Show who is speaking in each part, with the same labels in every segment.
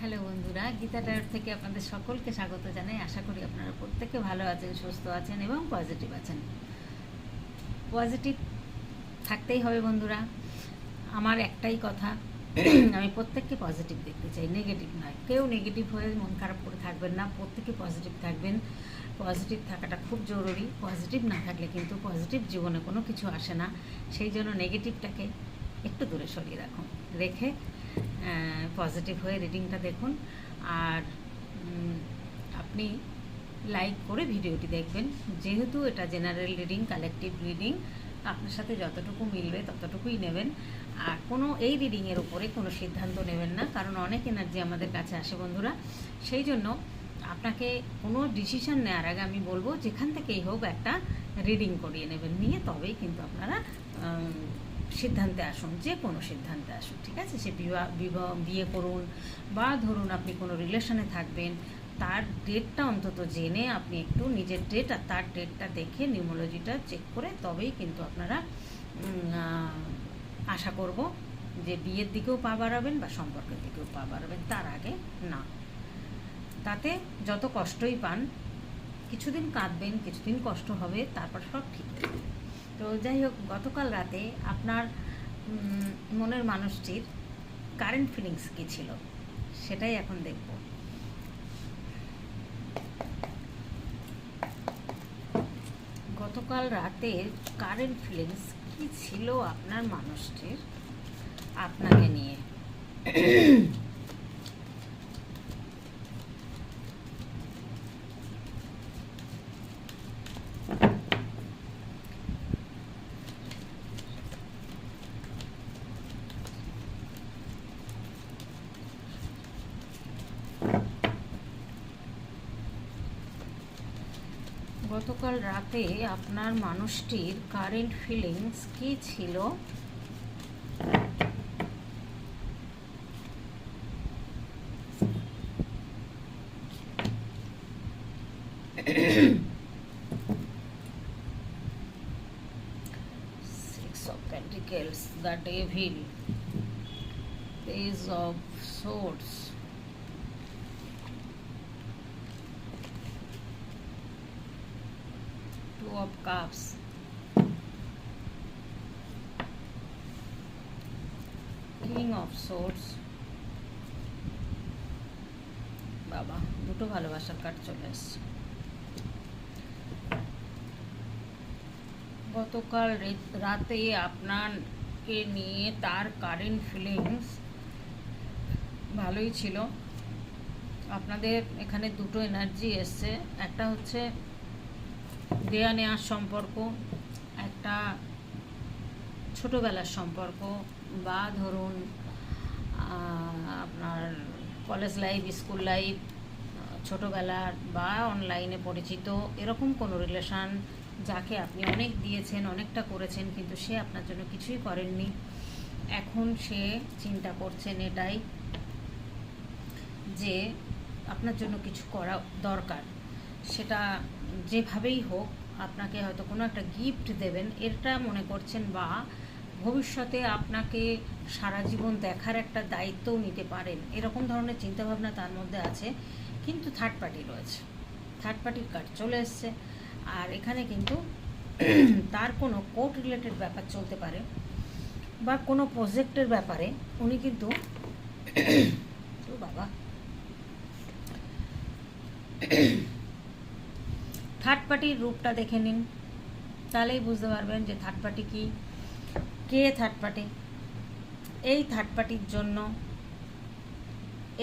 Speaker 1: Hello বন্ধুরা, Gita tyre থেকে আপনাদের সকলকে স্বাগত জানাই। আশা করি আপনারা প্রত্যেকে ভালো আছেন, সুস্থ আছেন এবং পজিটিভ আছেন। পজিটিভ থাকতেই হবে বন্ধুরা। আমার একটাই কথা, আমি প্রত্যেককে পজিটিভ দেখতে চাই নেগেটিভ নয়। কেউ নেগেটিভ হয়ে মন খারাপ করে থাকবেন না, প্রত্যেকে পজিটিভ থাকবেন। পজিটিভ থাকাটা খুব জরুরি। পজিটিভ না থাকলে কিন্তু পজিটিভ জীবনে কোনো কিছু আসে না। সেই জন্য নেগেটিভটাকে একটু দূরে সরিয়ে রাখুন। রেখে পজিটিভ হয়ে রিডিংটা দেখুন। আর আপনি লাইক করে ভিডিওটি দেখবেন। যেহেতু এটা জেনারেল রিডিং কালেকটিভ রিডিং আপনার সাথে যতটুকু মিলবে ততটুকুই নেবেন। আর কোনো, এই রিডিংয়ের উপরে কোনো সিদ্ধান্ত নেবেন না, কারণ অনেক এনার্জি আমাদের কাছে আসে বন্ধুরা। সেই জন্য আপনাকে কোনো ডিসিশন নেওয়ার আগে আমি বলব, যেখান থেকেই হোক একটা রিডিং করিয়ে নেবেন। নিয়ে তবেই কিন্তু আপনারা সিদ্ধান্তে আসুন, যে কোনো সিদ্ধান্তে আসুন, ঠিক আছে? সে বিবাহ বিবাহ, বিয়ে করুন বা ধরুন আপনি কোনো রিলেশনে থাকবেন, তার ডেটটা অন্তত জেনে আপনি একটু নিজের ডেট আর তার ডেটটা দেখে নিউমোলজিটা চেক করে তবেই কিন্তু আপনারা আশা করব যে বিয়ের দিকেও পা বাড়াবেন বা সম্পর্কের দিকেও পা বাড়াবেন, তার আগে না। তাতে যত কষ্টই পান, কিছুদিন কাঁদবেন, কিছুদিন কষ্ট হবে, তারপর সব ঠিক যাবে। তো যাই হোক গতকাল রাতে আপনার মনের মানুষটির কারেন্ট ফিলিংস কী ছিল? সেটাই এখন দেখব। গতকাল রাতে কারেন্ট ফিলিংস কী ছিল আপনার মানুষটির? আপনাকে নিয়ে। রাতে আপনার মানুষটির কারেন্ট ফিলিংস কি ছিল Six of Pentacles, the Devil, Page of Swords. Two of Cups. King of Swords. বাবা, দুটো ভালোবাসার কার্ড চলে এসছে গতকাল রাতে আপনাকে নিয়ে তার কারেন্ট ফিলিংস ভালোই ছিল আপনাদের এখানে দুটো এনার্জি এসছে একটা হচ্ছে দেয়া নেওয়ার সম্পর্ক, একটা ছোটোবেলার সম্পর্ক বা ধরুন আপনার কলেজ লাইফ স্কুল লাইফ ছোটোবেলার বা অনলাইনে পরিচিত, এরকম কোনো রিলেশন যাকে আপনি অনেক দিয়েছেন, অনেকটা করেছেন, কিন্তু সে আপনার জন্য কিছুই করেননি। এখন সে চিন্তা করছেন এটাই যে আপনার জন্য কিছু করা দরকার। সেটা যেভাবেই হোক আপনাকে হয়তো কোনো একটা গিফট দেবেন, এটা মনে করছেন বা ভবিষ্যতে আপনাকে সারা জীবন দেখার একটা দায়িত্বও নিতে পারেন, এরকম ধরনের চিন্তাভাবনা তার মধ্যে আছে, কিন্তু থার্ড পার্টি রয়েছে। থার্ড পার্টির কার্ড চলে এসছে, আর এখানে কিন্তু তার কোনো কোর্ট রিলেটেড ব্যাপার চলতে পারে বা কোনো প্রজেক্টের ব্যাপারে উনি কিন্তু বাবা। থার্ড পার্টির রূপটা দেখে নিন। তাহলেই বুঝতে পারবেন যে থার্ড পার্টি কী, কে থার্ড পার্টি এই থার্ড পার্টির জন্য,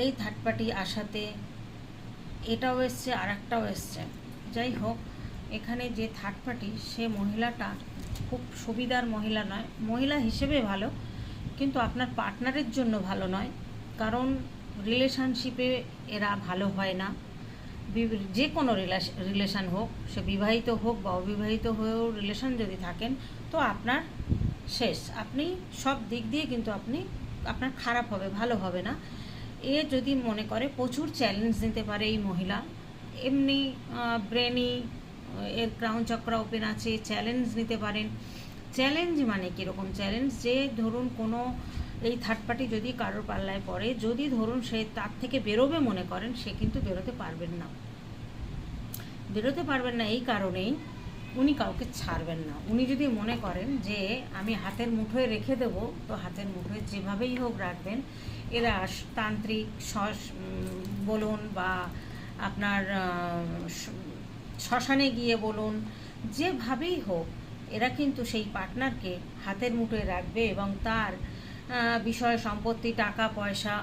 Speaker 1: এই থার্ড পার্টি আসাতে এটাও এসছে আর একটাও এসছে। যাই হোক, এখানে যে থার্ড পার্টি সে মহিলাটা খুব সুবিধার মহিলা নয়। মহিলা হিসেবে ভালো, কিন্তু আপনার পার্টনারের জন্য ভালো নয়। কারণ রিলেশনশিপে এরা ভালো হয় না। যে কোনো রিলেশন হোক, সে বিবাহিত হোক বা অবিবাহিত হয়েও রিলেশন যদি থাকেন, তো আপনার শেষ। আপনি সব দিক দিয়ে কিন্তু আপনি, আপনার খারাপ হবে, ভালো হবে না। এ যদি মনে করে, প্রচুর চ্যালেঞ্জ নিতে পারে এই মহিলা। এমনি ব্রেনি এর ক্রাউন চক্র ওপেন আছে চ্যালেঞ্জ নিতে পারেন। চ্যালেঞ্জ মানে কীরকম? চ্যালেঞ্জ যে ধরুন কোনো এই থার্ড পার্টি যদি কারোর পাল্লায় পড়ে যদি ধরুন সে তার থেকে বেরোবে মনে করেন সে কিন্তু বেরোতে পারবেন না। বেরোতে পারবেন না এই কারণেই উনি কাউকে ছাড়বেন না। উনি যদি মনে করেন যে আমি হাতের মুঠোয় রেখে দেবো তো হাতের মুঠোয় যেভাবেই হোক রাখবেন। এরা তান্ত্রিক উম, বলুন বা আপনার শ্মশানে গিয়ে বলুন যেভাবেই হোক এরা কিন্তু সেই পার্টনারকে হাতের মুঠোয় রাখবে এবং তার বিষয়, সম্পত্তি, টাকা, পয়সা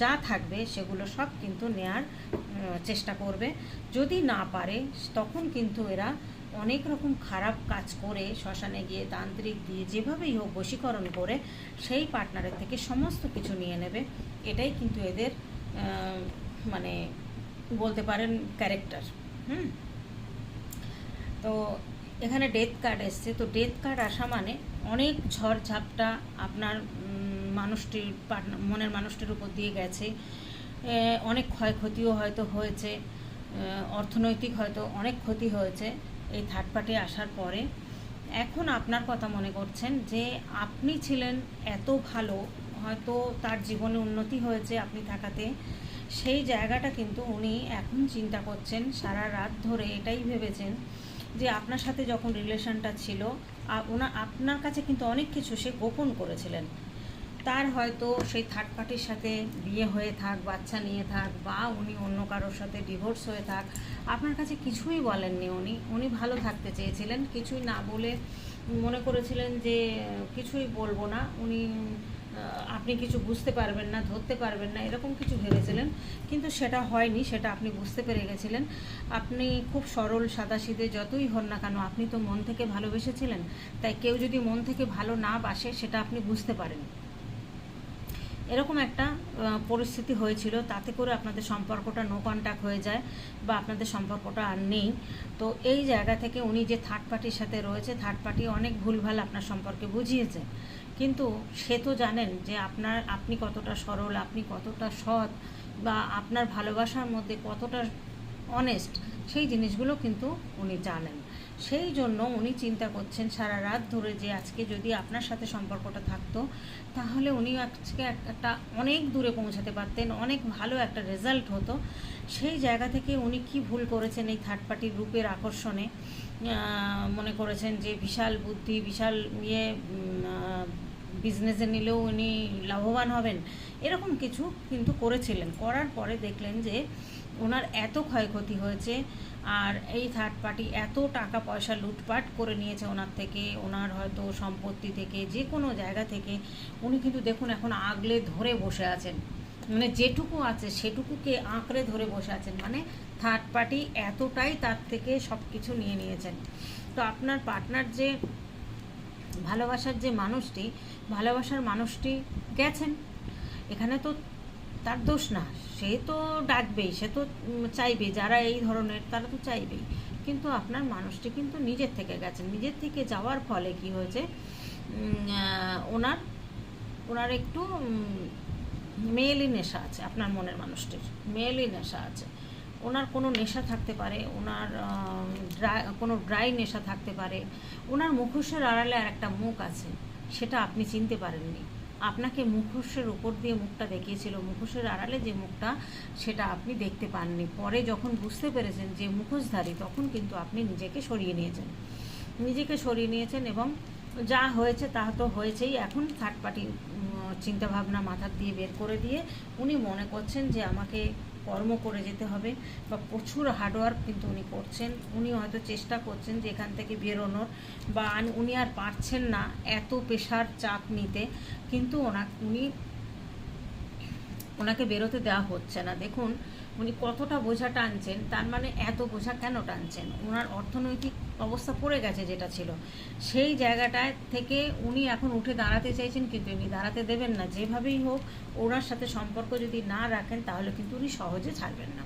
Speaker 1: যা থাকবে সেগুলো সব কিন্তু নেয়ার চেষ্টা করবে। যদি না পারে, তখন কিন্তু এরা অনেক রকম খারাপ কাজ করে শ্মশানে গিয়ে তান্ত্রিক দিয়ে যেভাবেই হোক বশীকরণ করে সেই পার্টনারের থেকে সমস্ত কিছু নিয়ে নেবে। এটাই কিন্তু এদের মানে বলতে পারেন ক্যারেক্টার হুম? তো এখানে ডেথ কার্ড এসছে। তো ডেথ কার্ড আসা মানে অনেক ঝড় ঝাপটা আপনার মানুষটির মনের মানুষটির উপর দিয়ে গেছে। অনেক ক্ষয়ক্ষতিও হয়তো হয়েছে। অর্থনৈতিক হয়তো অনেক ক্ষতি হয়েছে এই থার্ড পার্টি আসার পরে। এখন আপনার কথা মনে করছেন যে আপনি ছিলেন এত ভালো, হয়তো তার জীবনে উন্নতি হয়েছে আপনি থাকাতে। সেই জায়গাটা কিন্তু উনি এখন চিন্তা করছেন, সারা রাত ধরে এটাই ভেবেছেন। যে আপনার সাথে যখন রিলেশনটা ছিল ওনা, আপনার কাছে কিন্তু অনেক কিছু সে গোপন করেছিলেন। তার হয়তো সেই থার্ড পার্টির সাথে বিয়ে হয়ে থাক, বাচ্চা নিয়ে থাক, বা উনি অন্য কারোর সাথে ডিভোর্স হয়ে থাক, আপনার কাছে কিছুই বলেননি উনি। উনি ভালো থাকতে চেয়েছিলেন। কিছুই না বলে মনে করেছিলেন যে, কিছুই বলব না। উনি আপনি কিছু বুঝতে পারবেন না, ধরতে পারবেন না, এরকম কিছু ভেবেছিলেন। কিন্তু সেটা হয়নি, সেটা আপনি বুঝতে পেরে গেছিলেন। আপনি খুব সরল, সাদাসিধে যতই হন না কেন, আপনি তো মন থেকে ভালোবেসেছিলেন। তাই কেউ যদি মন থেকে ভালো না বাসে, সেটা আপনি বুঝতে পারেন এরকম একটা পরিস্থিতি হয়েছিল। তাতে করে আপনাদের সম্পর্কটা নো কন্ট্যাক্ট হয়ে যায় বা আপনাদের সম্পর্কটা আর নেই। তো এই জায়গা থেকে উনি যে থার্ড পার্টির সাথে রয়েছে থার্ড পার্টি অনেক ভুলভাল আপনার সম্পর্কে বুঝিয়েছে। কিন্তু সে তো জানেন যে আপনার, আপনি কতটা সরল, আপনি কতটা সৎ বা আপনার ভালোবাসার মধ্যে কতটা অনেস্ট সেই জিনিসগুলো কিন্তু উনি জানেন। সেই জন্য উনি চিন্তা করছেন সারা রাত ধরে যে আজকে যদি আপনার সাথে সম্পর্কটা থাকতো, তাহলে উনি আজকে একটা অনেক দূরে পৌঁছাতে পারতেন, অনেক ভালো একটা রেজাল্ট হতো। সেই জায়গা থেকে উনি কি ভুল করেছেন এই থার্ড পার্টির রূপের আকর্ষণে? মনে করেছেন যে বিশাল বুদ্ধি, বিশাল ইয়ে বিজনেসে নিলেও উনি লাভবান হবেন, এরকম কিছু কিন্তু করেছিলেন। করার পরে দেখলেন যে ওনার এত ক্ষয়ক্ষতি হয়েছে আর এই থার্ড পার্টি এত টাকা পয়সা লুটপাট করে নিয়েছে ওনার থেকে, ওনার হয়তো সম্পত্তি থেকে, যে কোনো জায়গা থেকে। উনি কিন্তু দেখুন এখন আগলে ধরে বসে আছেন। মানে যেটুকু আছে সেটুকুকে আঁকড়ে ধরে বসে আছেন। মানে থার্ড পার্টি এতটাই তার থেকে সব কিছু নিয়ে নিয়েছেন। তো আপনার পার্টনার যে ভালোবাসার যে মানুষটি, ভালোবাসার মানুষটি গেছেন। এখানে তো তার দোষ না। সে তো ডাকবেই, সে তো চাইবে যারা এই ধরনের, তারা তো চাইবেই। কিন্তু আপনার মানুষটি কিন্তু নিজের থেকে গেছেন। নিজের থেকে যাওয়ার ফলে কি হয়েছে? ওনার ওনার একটু মেয়েলি নেশা আছে, আপনার মনের মানুষটির। মেয়েলি নেশা আছে। ওনার কোনো নেশা থাকতে পারে, ওনার ড্রাই, কোনো ড্রাই নেশা থাকতে পারে, ওনার মুখোশের আড়ালে আর একটা মুখ আছে, সেটা আপনি চিনতে পারেননি। আপনাকে মুখোশের উপর দিয়ে মুখটা দেখিয়েছিল, মুখোশের আড়ালে যে মুখটা, সেটা আপনি দেখতে পাননি। পরে যখন বুঝতে পেরেছেন যে মুখোশধারী, তখন কিন্তু আপনি নিজেকে সরিয়ে নিয়েছেন। নিজেকে সরিয়ে নিয়েছেন এবং যা হয়েছে তা তো হয়েছেই, এখন থার্ড পার্টি চিন্তাভাবনা মাথার দিয়ে বের করে দিয়ে উনি মনে করছেন যে আমাকে কর্ম করে যেতে হবে বা প্রচুর হার্ডওয়ার্ক কিন্তু উনি করছেন। উনি হয়তো চেষ্টা করছেন যে এখান থেকে বেরোনোর বা উনি আর পারছেন না এত পেশার চাপ নিতে। কিন্তু ওনা উনি ওনাকে বেরোতে দেওয়া হচ্ছে না। দেখুন, উনি কতটা বোঝা টানছেন, তার মানে এত বোঝা কেন টানছেন? ওনার অর্থনৈতিক অবস্থা পড়ে গেছে যেটা ছিল। সেই জায়গাটায় থেকে উনি এখন উঠে দাঁড়াতে চাইছেন কিন্তু উনি দাঁড়াতে দেবেন না। যেভাবেই হোক, ওনার সাথে সম্পর্ক যদি না রাখেন, তাহলে কিন্তু উনি সহজে ছাড়বেন না।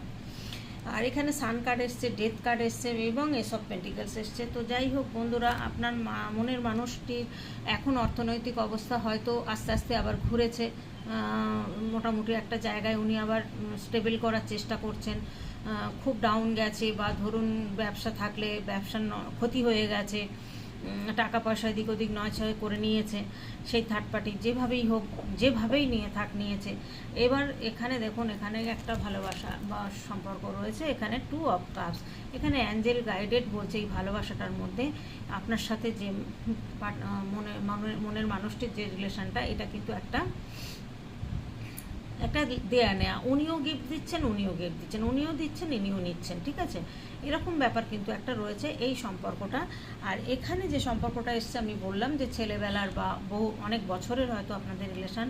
Speaker 1: আর এখানে সান কার্ড এসছে, ডেথ কার্ড এসছে এবং এসব পেন্টিকেলস এসছে। তো যাই হোক বন্ধুরা, আপনার মনের মানুষটির এখন অর্থনৈতিক অবস্থা হয়তো আস্তে আস্তে আবার ঘুরেছে। মোটামুটি একটা জায়গায় উনি আবার স্টেবল করার চেষ্টা করছেন। খুব ডাউন গেছে বা ধরুন ব্যবসা থাকলে ব্যবসার ক্ষতি হয়ে গেছে টাকা পয়সা এদিক ওদিক নয় ছয় করে নিয়েছে, সেই থার্ড পার্টি যেভাবেই হোক, যেভাবেই নিয়ে থাক নিয়েছে। এবার এখানে দেখুন, এখানে একটা ভালোবাসা বা সম্পর্ক রয়েছে, এখানে টু অফ কাপস এখানে অ্যাঞ্জেল গাইডেড বলছে এই ভালোবাসাটার মধ্যে। আপনার সাথে যে মনে, মনের মানুষটির যে রিলেশনটা এটা কিন্তু একটা একটা দেয়া নেয়া, উনিও গিফট দিচ্ছেন, উনিও গিফট দিচ্ছেন, উনিও দিচ্ছেন, ইনিও নিচ্ছেন, ঠিক আছে? এরকম ব্যাপার কিন্তু একটা রয়েছে এই সম্পর্কটা। আর এখানে যে সম্পর্কটা এসছে, আমি বললাম যে ছেলেবেলার বা বহু, অনেক বছরের হয়তো আপনাদের রিলেশন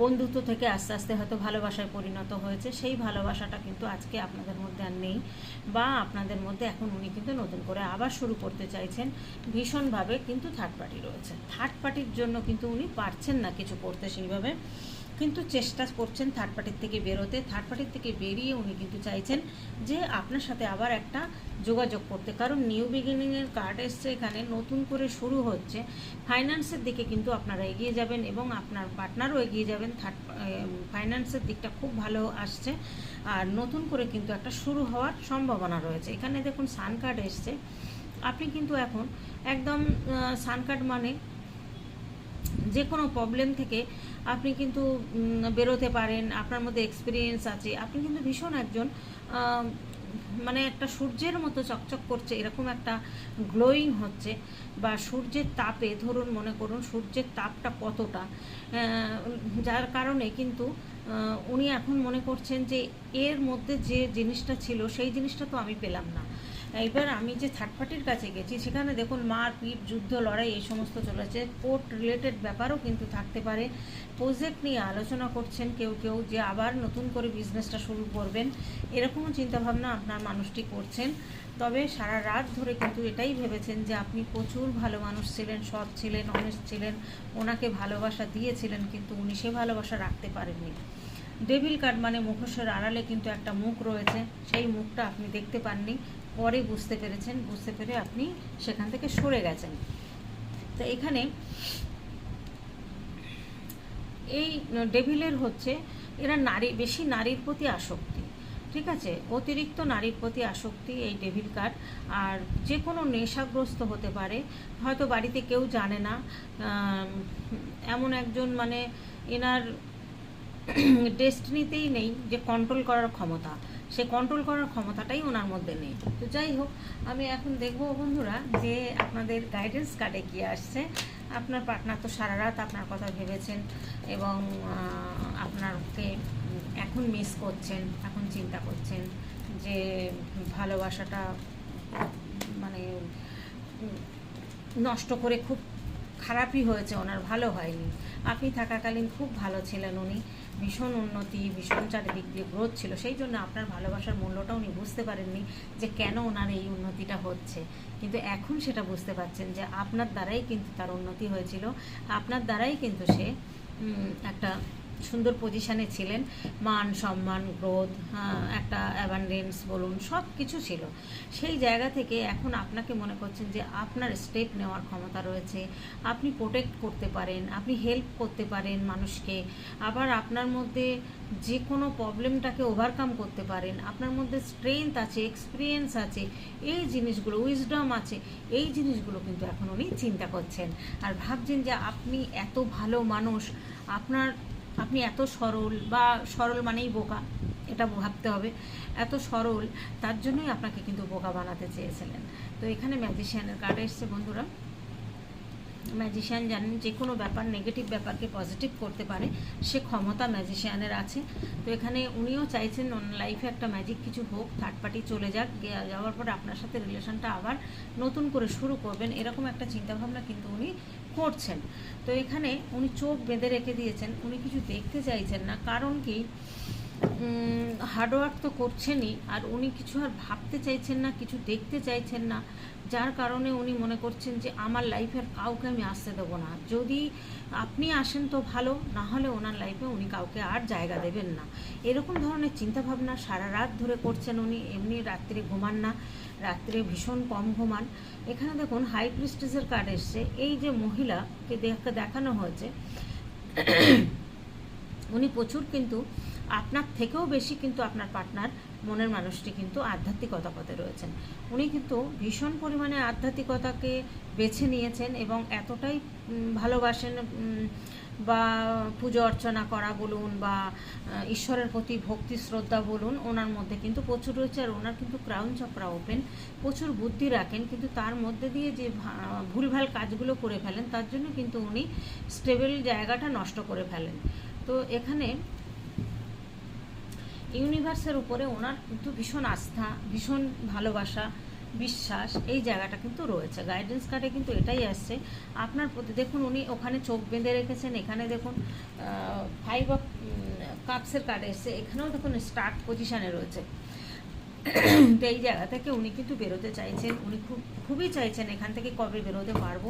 Speaker 1: বন্ধুত্ব থেকে আস্তে আস্তে হয়তো ভালোবাসায় পরিণত হয়েছে, সেই ভালোবাসাটা কিন্তু আজকে আপনাদের মধ্যে আর নেই। বা আপনাদের মধ্যে এখন উনি কিন্তু নতুন করে আবার শুরু করতে চাইছেন, ভীষণভাবে কিন্তু থার্ড পার্টি রয়েছে। থার্ড পার্টির জন্য কিন্তু উনি পারছেন না কিছু করতে সেইভাবে। কিন্তু চেষ্টা করছেন থার্ড পার্টির থেকে বেরোতে। থার্ড পার্টির থেকে বেরিয়ে উনি কিন্তু চাইছেন যে আপনার সাথে আবার একটা যোগাযোগ করতে। কারণ নিউ বিগিনিংয়ের কার্ড এসছে এখানে, নতুন করে শুরু হচ্ছে। ফাইন্যান্সের দিকে কিন্তু আপনারা এগিয়ে যাবেন এবং আপনার পার্টনারও এগিয়ে যাবেন। থার্ড ফাইন্যান্সের দিকটা খুব ভালো আসছে। আর নতুন করে কিন্তু একটা শুরু হওয়ার সম্ভাবনা রয়েছে। এখানে দেখুন, সান কার্ড এসছে। আপনি কিন্তু এখন একদম সান কার্ড মানে যে কোনো প্রবলেম থেকে আপনি কিন্তু বেরোতে পারেন। আপনার মধ্যে এক্সপিরিয়েন্স আছে। আপনি কিন্তু ভীষণ একজন মানে একটা সূর্যের মতো চকচক করছে, এরকম একটা গ্লোয়িং হচ্ছে। বা সূর্যের তাপে, ধরুন মনে করুন সূর্যের তাপটা কতটা যার কারণে কিন্তু উনি এখন মনে করছেন যে এর মধ্যে যে জিনিসটা ছিল, সেই জিনিসটা তো আমি পেলাম না। এবার আমি যে থার্ড পার্টির কাছে গেছি, সেখানে দেখুন মারপিট, যুদ্ধ, লড়াই, এই সমস্ত চলেছে। কোর্ট রিলেটেড ব্যাপারও কিন্তু থাকতে পারে। প্রজেক্ট নিয়ে আলোচনা করছেন কেউ কেউ যে আবার নতুন করে বিজনেসটা শুরু করবেন, এরকমও চিন্তাভাবনা আপনার মানুষটি করছেন। তবে সারা রাত ধরে কিন্তু এটাই ভেবেছেন যে আপনি প্রচুর ভালো মানুষ ছিলেন, সৎ ছিলেন অনেস্ট ছিলেন, ওনাকে ভালোবাসা দিয়েছিলেন, কিন্তু উনি সে ভালোবাসা রাখতে পারেননি। ডেভিল কার্ড মানে মুখোশের আড়ালে কিন্তু একটা মুখ রয়েছে, সেই মুখটা আপনি দেখতে পাননি। পরে বুঝতে পেরেছেন, বুঝতে পেরে আপনি সেখান থেকে সরে গেছেন। তো এখানে এই ডেভিলের হচ্ছে, এরা নারী, বেশি নারীর প্রতি আসক্তি, ঠিক আছে? অতিরিক্ত নারীর প্রতি আসক্তি এই ডেভিল কার্ড আর যে কোনো নেশাগ্রস্ত হতে পারে, হয়তো বাড়িতে কেউ জানে না এমন একজন মানে এনার ডেস্টিনিতেই নেই যে কন্ট্রোল করার ক্ষমতা। সে কন্ট্রোল করার ক্ষমতাটাই ওনার মধ্যে নেই। তো যাই হোক আমি এখন দেখব বন্ধুরা যে আপনাদের গাইডেন্স কার্ডে কী আসছে। আপনার পার্টনার তো সারা রাত আপনার কথা ভেবেছেন এবং আহ, আপনাকে এখন মিস করছেন এখন চিন্তা করছেন যে ভালোবাসাটা মানে নষ্ট করে খুব খারাপই হয়েছে ওনার ভালো হয়নি। আপনি থাকাকালীন খুব ভালো ছিলেন উনি। ভীষণ উন্নতি, ভীষণ চারিদিক দিয়ে গ্রোথ ছিল। সেই জন্য আপনার ভালোবাসার মূল্যটা উনি বুঝতে পারেননি যে কেন ওনার এই উন্নতিটা হচ্ছে। কিন্তু এখন সেটা বুঝতে পারছেন যে আপনার দ্বারাই কিন্তু তার উন্নতি হয়েছিল। আপনার দ্বারাই কিন্তু সে একটা সুন্দর পজিশানে ছিলেন। মান, সম্মান গ্রোথ একটা অ্যাবান্ডেন্স বলুন সব কিছু ছিল। সেই জায়গা থেকে এখন আপনাকে মনে করছেন যে আপনার স্টেপ নেওয়ার ক্ষমতা রয়েছে। আপনি প্রোটেক্ট করতে পারেন, আপনি হেল্প করতে পারেন মানুষকে। আবার আপনার মধ্যে যে কোনো প্রবলেমটাকে ওভারকাম করতে পারেন। আপনার মধ্যে স্ট্রেংথ আছে এক্সপিরিয়েন্স আছে, এই জিনিসগুলো উইজডম আছে, এই জিনিসগুলো কিন্তু এখন উনি চিন্তা করছেন। আর ভাবছেন যে আপনি এত ভালো মানুষ, আপনার আপনি এত সরল বা সরল মানেই বোকা, এটা ভাবতে হবে। এত সরল, তার জন্যই আপনাকে কিন্তু বোকা বানাতে চেয়েছিলেন। তো এখানে ম্যাজিশিয়ানের কার্ড এসছে বন্ধুরা। ম্যাজিশিয়ান জানেন যে কোনো ব্যাপার নেগেটিভ ব্যাপারকে পজিটিভ করতে পারে, সে ক্ষমতা ম্যাজিশিয়ানের আছে। তো এখানে উনিও চাইছেন লাইফে একটা ম্যাজিক কিছু হোক থার্ড পার্টি চলে যাক যাওয়ার পর আপনার সাথে রিলেশনটা আবার নতুন করে শুরু করবেন, এরকম একটা চিন্তাভাবনা কিন্তু উনি করছেন। তো এখানে উনি চোখ বেঁধে রেখে দিয়েছেন, উনি কিছু দেখতে চাইছেন না, কারণ কি হার্ডওয়ার্ক তো করছেনই, আর উনি কিছু আর ভাবতে চাইছেন না, কিছু দেখতে চাইছেন না। যার কারণে উনি মনে করছেন যে, আমার লাইফের কাউকে আমি আসতে দেবো না। যদি আপনি আসেন তো ভালো, না হলে ওনার লাইফে উনি কাউকে আর জায়গা দেবেন না। এরকম ধরনের চিন্তাভাবনা সারা রাত ধরে করছেন উনি, এমনি রাত্রে ঘুমান না, রাত্রে ভীষণ কম ঘুমান। এখানে দেখুন হাই প্রিস্টেজের কার্ড এসছে। এই যে মহিলাকে দেখ- দেখানো হয়েছে, উনি প্রচুর কিন্তু আপনার থেকেও বেশি কিন্তু আপনার পার্টনার মনের মানুষটি কিন্তু আধ্যাত্মিকতা পথে রয়েছেন। উনি কিন্তু ভীষণ পরিমাণে আধ্যাত্মিকতাকে বেছে নিয়েছেন এবং এতটাই ভালোবাসেন বা পুজো অর্চনা করা বলুন বা ঈশ্বরের প্রতি ভক্তি, শ্রদ্ধা বলুন, ওনার মধ্যে কিন্তু প্রচুর রয়েছে আর ওনার কিন্তু ক্রাউন চক্রা ওপেন প্রচুর বুদ্ধি রাখেন। কিন্তু তার মধ্যে দিয়ে যে ভুলভাল কাজগুলো করে ফেলেন, তার জন্য কিন্তু উনি স্টেবল জায়গাটা নষ্ট করে ফেলেন। তো এখানে ইউনিভার্সের উপরে ওনার কিন্তু ভীষণ আস্থা, ভীষণ ভালোবাসা, বিশ্বাস, এই জায়গাটা কিন্তু রয়েছে। গাইডেন্স কার্ডে কিন্তু এটাই আসছে। আপনার প্রতি দেখুন, উনি ওখানে চোখ বেঁধে রেখেছেন, এখানে দেখুন ফাইভ অফ কাপসের কার্ড এসছে। এখানেও দেখুন স্টার্ট পজিশানে রয়েছে। তো এই জায়গা থেকে উনি কিন্তু বেরোতে চাইছেন। উনি খুব, খুবই চাইছেন এখান থেকে কবে বেরোতে পারব।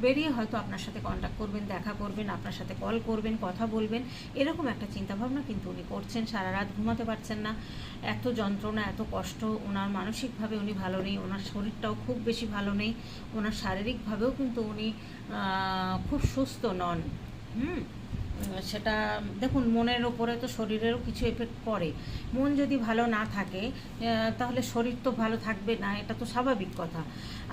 Speaker 1: বেরিয়ে হয়তো আপনার সাথে কন্ট্যাক্ট করবেন, দেখা করবেন, আপনার সাথে কল করবেন, কথা বলবেন। এরকম একটা চিন্তাভাবনা কিন্তু উনি করছেন। সারা রাত ঘুমাতে পারছেন না। এত যন্ত্রণা, এত কষ্ট। ওনার মানসিকভাবে উনি ভালো নেই। ওনার শরীরটাও খুব বেশি ভালো নেই। ওনার শারীরিকভাবেও কিন্তু উনি খুব সুস্থ নন। হুম? সেটা, দেখুন, মনের ওপরে তো শরীরেরও কিছু এফেক্ট পড়ে। মন যদি ভালো না থাকে তাহলে শরীর তো ভালো থাকবে না, এটা তো স্বাভাবিক কথা।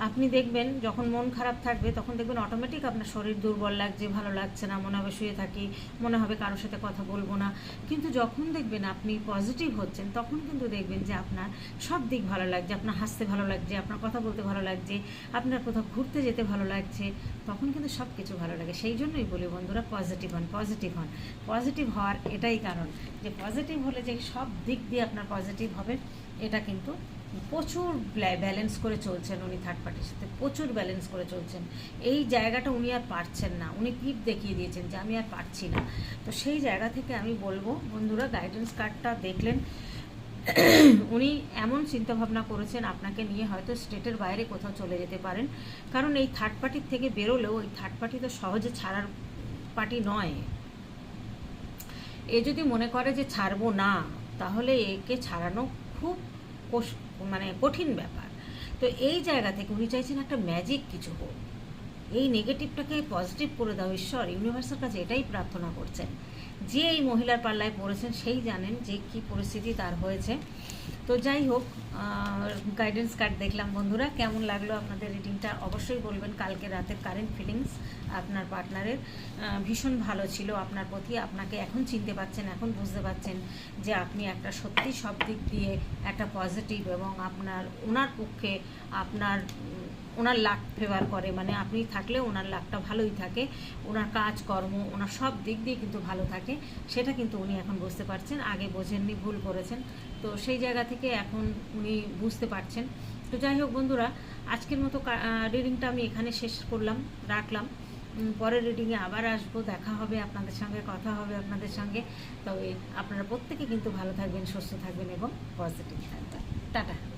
Speaker 1: আপনি দেখবেন যখন মন খারাপ থাকবে, তখন দেখবেন অটোমেটিক আপনার শরীর দুর্বল লাগছে, ভালো লাগছে না, মনে হবে শুয়ে থাকি, মনে হবে কারোর সাথে কথা বলব না। কিন্তু যখন দেখবেন আপনি পজিটিভ হচ্ছেন, তখন কিন্তু দেখবেন যে আপনার সব দিক ভালো লাগছে, আপনার হাসতে ভালো লাগছে, আপনার কথা বলতে ভালো লাগছে, আপনার কোথাও ঘুরতে যেতে ভালো লাগছে, তখন কিন্তু সব কিছু ভালো লাগে। সেই জন্যই বলি বন্ধুরা পজিটিভ হন পজিটিভ হন। পজিটিভ হওয়ার এটাই কারণ যে পজিটিভ হলে যে সব দিক দিয়ে আপনার পজিটিভ হবে, এটা কিন্তু প্রচুর ব্যালেন্স করে চলছেন উনি থার্ড পার্টির সাথে, প্রচুর ব্যালেন্স করে চলছেন। এই জায়গাটা উনি আর পারছেন না। উনি কিপ দেখিয়ে দিয়েছেন যে আমি আর পারছি না। তো সেই জায়গা থেকে আমি বলব, বন্ধুরা গাইডেন্স কার্ডটা দেখলেন। উনি এমন চিন্তাভাবনা করেছেন, আপনাকে নিয়ে হয়তো স্টেটের বাইরে কোথাও চলে যেতে পারেন। কারণ এই থার্ড পার্টির থেকে বেরোলেও ওই থার্ড পার্টি তো সহজে ছাড়ার পার্টি নয়। এ যদি মনে করে যে ছাড়বো না, তাহলে একে ছাড়ানো খুব মানে কঠিন ব্যাপার। তো এই জায়গা থেকে উনি চাইছেন একটা ম্যাজিক কিছু হোক। এই নেগেটিভটাকে পজিটিভ করে দাও, ঈশ্বর ইউনিভার্সের কাছে এটাই প্রার্থনা করছেন। যে এই মহিলার পাল্লায় পড়েছেন, সেই জানেন যে কি পরিস্থিতি তার হয়েছে। তো যাই হোক গাইডেন্স কার্ড দেখলাম বন্ধুরা, কেমন লাগল আপনাদের রিডিংটা অবশ্যই বলবেন, কালকে রাতের কারেন্ট ফিলিংস আপনার পার্টনারের ভীষণ ভালো ছিল আপনার প্রতি, আপনাকে এখন চিনতে পারছেন এখন বুঝতে পারছেন যে আপনি একটা সত্যি সব দিক দিয়ে একটা পজিটিভ এবং আপনার, ওনার পক্ষে আপনার ওনার লাক ফেভার করে মানে আপনি থাকলে ওনার লাকটা ভালোই থাকে, ওনার কাজকর্ম, ওনার সব দিক দিয়ে কিন্তু ভালো থাকে, সেটা কিন্তু উনি এখন বুঝতে পারছেন, আগে বোঝেননি, ভুল করেছেন। তো সেই জায়গা থেকে এখন উনি বুঝতে পারছেন। তো যাই হোক বন্ধুরা, আজকের মতো রিডিংটা আমি এখানে শেষ করলাম, রাখলাম। পরের রিডিংয়ে আবার আসব, দেখা হবে, আপনাদের সঙ্গে, কথা হবে আপনাদের সঙ্গে। তবে আপনারা প্রত্যেকে কিন্তু ভালো থাকবেন, সুস্থ থাকবেন এবং পজিটিভ থাকবেন। টাটা।